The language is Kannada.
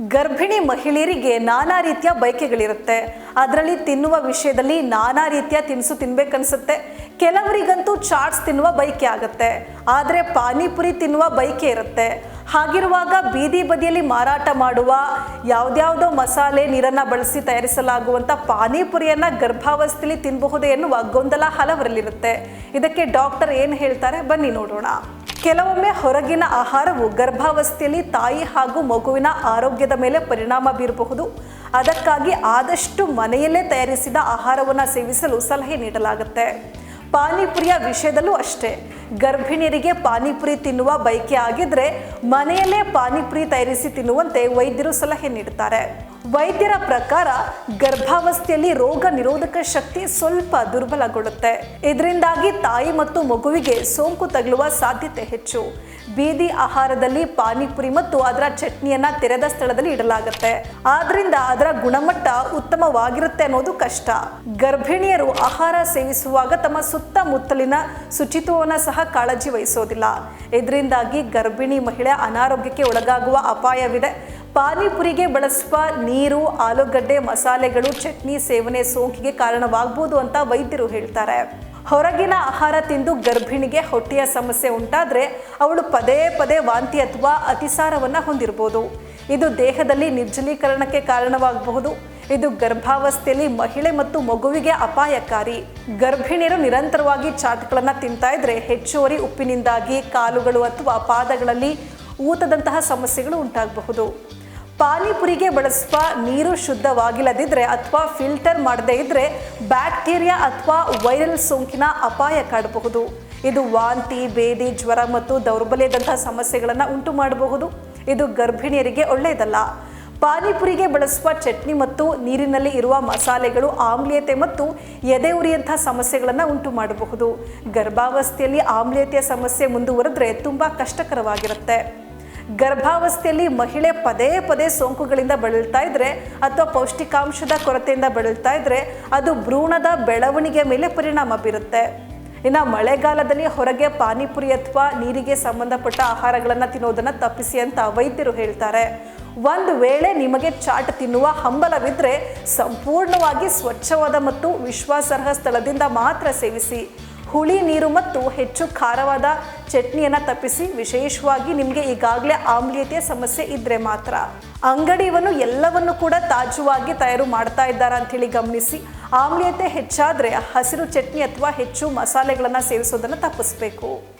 ಗರ್ಭಿಣಿ ಮಹಿಳೆಯರಿಗೆ ನಾನಾ ರೀತಿಯ ಬಯಕೆಗಳಿರುತ್ತೆ. ಅದರಲ್ಲಿ ತಿನ್ನುವ ವಿಷಯದಲ್ಲಿ ನಾನಾ ರೀತಿಯ ತಿನಿಸು ತಿನ್ಬೇಕನ್ಸುತ್ತೆ. ಕೆಲವರಿಗಂತೂ ಚಾಟ್ಸ್ ತಿನ್ನುವ ಬಯಕೆ ಆಗುತ್ತೆ. ಆದರೆ ಪಾನಿಪುರಿ ತಿನ್ನುವ ಬಯಕೆ ಇರುತ್ತೆ. ಹಾಗಿರುವಾಗ ಬೀದಿ ಬದಿಯಲ್ಲಿ ಮಾರಾಟ ಮಾಡುವ, ಯಾವ್ದ್ಯಾವುದೋ ಮಸಾಲೆ ನೀರನ್ನು ಬಳಸಿ ತಯಾರಿಸಲಾಗುವಂಥ ಪಾನಿಪುರಿಯನ್ನು ಗರ್ಭಾವಸ್ಥೆಯಲ್ಲಿ ತಿನ್ನಬಹುದೇ ಎನ್ನುವ ಗೊಂದಲ ಹಲವರಲ್ಲಿರುತ್ತೆ. ಇದಕ್ಕೆ ಡಾಕ್ಟರ್ ಏನು ಹೇಳ್ತಾರೆ? ಬನ್ನಿ ನೋಡೋಣ. ಕೆಲವೊಮ್ಮೆ ಹೊರಗಿನ ಆಹಾರವು ಗರ್ಭಾವಸ್ಥೆಯಲ್ಲಿ ತಾಯಿ ಹಾಗೂ ಮಗುವಿನ ಆರೋಗ್ಯದ ಮೇಲೆ ಪರಿಣಾಮ ಬೀರಬಹುದು. ಅದಕ್ಕಾಗಿ ಆದಷ್ಟು ಮನೆಯಲ್ಲೇ ತಯಾರಿಸಿದ ಆಹಾರವನ್ನು ಸೇವಿಸಲು ಸಲಹೆ ನೀಡಲಾಗುತ್ತೆ. ಪಾನಿಪುರಿಯ ವಿಷಯದಲ್ಲೂ ಅಷ್ಟೇ. ಗರ್ಭಿಣಿಯರಿಗೆ ಪಾನಿಪುರಿ ತಿನ್ನುವ ಬಯಕೆ ಆಗಿದ್ರೆ ಮನೆಯಲ್ಲೇ ಪಾನಿಪುರಿ ತಯಾರಿಸಿ ತಿನ್ನುವಂತೆ ವೈದ್ಯರು ಸಲಹೆ ನೀಡುತ್ತಾರೆ. ವೈದ್ಯರ ಪ್ರಕಾರ ಗರ್ಭಾವಸ್ಥೆಯಲ್ಲಿ ರೋಗ ನಿರೋಧಕ ಶಕ್ತಿ ಸ್ವಲ್ಪ ದುರ್ಬಲಗೊಳ್ಳುತ್ತೆ. ಇದರಿಂದಾಗಿ ತಾಯಿ ಮತ್ತು ಮಗುವಿಗೆ ಸೋಂಕು ತಗುಲುವ ಸಾಧ್ಯತೆ ಹೆಚ್ಚು. ಬೀದಿ ಆಹಾರದಲ್ಲಿ ಪಾನಿಪುರಿ ಮತ್ತು ಅದರ ಚಟ್ನಿಯನ್ನ ತೆರೆದ ಸ್ಥಳದಲ್ಲಿ ಇಡಲಾಗುತ್ತೆ. ಆದ್ರಿಂದ ಅದರ ಗುಣಮಟ್ಟ ಉತ್ತಮವಾಗಿರುತ್ತೆ ಅನ್ನೋದು ಕಷ್ಟ. ಗರ್ಭಿಣಿಯರು ಆಹಾರ ಸೇವಿಸುವಾಗ ತಮ್ಮ ಸುತ್ತಮುತ್ತಲಿನ ಶುಚಿತ್ವವನ್ನು ಸಹ ಕಾಳಜಿ ವಹಿಸೋದಿಲ್ಲ. ಇದರಿಂದಾಗಿ ಗರ್ಭಿಣಿ ಮಹಿಳೆ ಅನಾರೋಗ್ಯಕ್ಕೆ ಒಳಗಾಗುವ ಅಪಾಯವಿದೆ. ಪಾನಿಪುರಿಗೆ ಬಳಸುವ ನೀರು, ಆಲೂಗಡ್ಡೆ, ಮಸಾಲೆಗಳು, ಚಟ್ನಿ, ಸೇವನೆ ಸೋಂಕಿಗೆ ಕಾರಣವಾಗಬಹುದು ಅಂತ ವೈದ್ಯರು ಹೇಳ್ತಾರೆ. ಹೊರಗಿನ ಆಹಾರ ತಿಂದು ಗರ್ಭಿಣಿಗೆ ಹೊಟ್ಟೆಯ ಸಮಸ್ಯೆ ಉಂಟಾದರೆ ಅವಳು ಪದೇ ಪದೇ ವಾಂತಿ ಅಥವಾ ಅತಿಸಾರವನ್ನು ಹೊಂದಿರಬಹುದು ಇದು ದೇಹದಲ್ಲಿ ನಿರ್ಜಲೀಕರಣಕ್ಕೆ ಕಾರಣವಾಗಬಹುದು. ಇದು ಗರ್ಭಾವಸ್ಥೆಯಲ್ಲಿ ಮಹಿಳೆ ಮತ್ತು ಮಗುವಿಗೆ ಅಪಾಯಕಾರಿ. ಗರ್ಭಿಣಿಯರು ನಿರಂತರವಾಗಿ ಚಾಟ್ಗಳನ್ನು ತಿಂತಾ ಇದ್ರೆ ಹೆಚ್ಚುವರಿ ಉಪ್ಪಿನಿಂದಾಗಿ, ಕಾಲುಗಳು ಅಥವಾ ಪಾದಗಳಲ್ಲಿ ಊತದಂತಹ ಸಮಸ್ಯೆಗಳು ಉಂಟಾಗಬಹುದು. ಪಾನಿಪುರಿಗೆ ಬಳಸುವ ನೀರು ಶುದ್ಧವಾಗಿಲ್ಲದಿದ್ದರೆ ಅಥವಾ ಫಿಲ್ಟರ್ ಮಾಡದೇ ಇದ್ದರೆ ಬ್ಯಾಕ್ಟೀರಿಯಾ ಅಥವಾ ವೈರಲ್ ಸೋಂಕಿನ ಅಪಾಯ ಕಾಡಬಹುದು. ಇದು ವಾಂತಿ, ಬೇದಿ, ಜ್ವರ ಮತ್ತು ದೌರ್ಬಲ್ಯದಂತಹ ಸಮಸ್ಯೆಗಳನ್ನು ಉಂಟು ಮಾಡಬಹುದು. ಇದು ಗರ್ಭಿಣಿಯರಿಗೆ ಒಳ್ಳೆಯದಲ್ಲ. ಪಾನಿಪುರಿಗೆ ಬಳಸುವ ಚಟ್ನಿ ಮತ್ತು ನೀರಿನಲ್ಲಿ ಇರುವ ಮಸಾಲೆಗಳು, ಆಮ್ಲೀಯತೆ ಮತ್ತು ಎದೆ ಉರಿಯಂತಹ ಸಮಸ್ಯೆಗಳನ್ನು ಉಂಟು ಮಾಡಬಹುದು. ಗರ್ಭಾವಸ್ಥೆಯಲ್ಲಿ ಆಮ್ಲೀಯತೆಯ ಸಮಸ್ಯೆ ಮುಂದುವರೆದ್ರೆ ತುಂಬ ಕಷ್ಟಕರವಾಗಿರುತ್ತೆ. ಗರ್ಭಾವಸ್ಥೆಯಲ್ಲಿ ಮಹಿಳೆ ಪದೇ ಪದೇ ಸೋಂಕುಗಳಿಂದ ಬಳಲ್ತಾ ಇದ್ರೆ ಅಥವಾ ಪೌಷ್ಟಿಕಾಂಶದ ಕೊರತೆಯಿಂದ ಬಳಲ್ತಾ ಇದ್ರೆ ಅದು ಭ್ರೂಣದ ಬೆಳವಣಿಗೆ ಮೇಲೆ ಪರಿಣಾಮ ಬೀರುತ್ತೆ. ಇನ್ನು ಮಳೆಗಾಲದಲ್ಲಿ ಹೊರಗೆ ಪಾನಿಪುರಿ ಅಥವಾ ನೀರಿಗೆ ಸಂಬಂಧಪಟ್ಟ ಆಹಾರಗಳನ್ನು ತಿನ್ನೋದನ್ನು ತಪ್ಪಿಸಿ ಅಂತ ವೈದ್ಯರು ಹೇಳ್ತಾರೆ. ಒಂದು ವೇಳೆ ನಿಮಗೆ ಚಾಟ್ ತಿನ್ನುವ ಹಂಬಲವಿದ್ದರೆ ಸಂಪೂರ್ಣವಾಗಿ ಸ್ವಚ್ಛವಾದ ಮತ್ತು ವಿಶ್ವಾಸಾರ್ಹ ಸ್ಥಳದಿಂದ ಮಾತ್ರ ಸೇವಿಸಿ. ಹುಳಿ ನೀರು ಮತ್ತು ಹೆಚ್ಚು ಖಾರವಾದ ಚಟ್ನಿಯನ್ನು ತಪ್ಪಿಸಿ ವಿಶೇಷವಾಗಿ ನಿಮಗೆ ಈಗಾಗಲೇ ಆಮ್ಲೀಯತೆಯ ಸಮಸ್ಯೆ ಇದ್ದರೆ ಮಾತ್ರ. ಅಂಗಡಿಯವನು ಎಲ್ಲವನ್ನು ಕೂಡ ತಾಜುವಾಗಿ ತಯಾರು ಮಾಡ್ತಾ ಇದ್ದಾರೆ ಅಂಥೇಳಿ ಗಮನಿಸಿ. ಆಮ್ಲೀಯತೆ ಹೆಚ್ಚಾದರೆ ಹಸಿರು ಚಟ್ನಿ ಅಥವಾ ಹೆಚ್ಚು ಮಸಾಲೆಗಳನ್ನು ಸೇವಿಸೋದನ್ನು ತಪ್ಪಿಸಬೇಕು.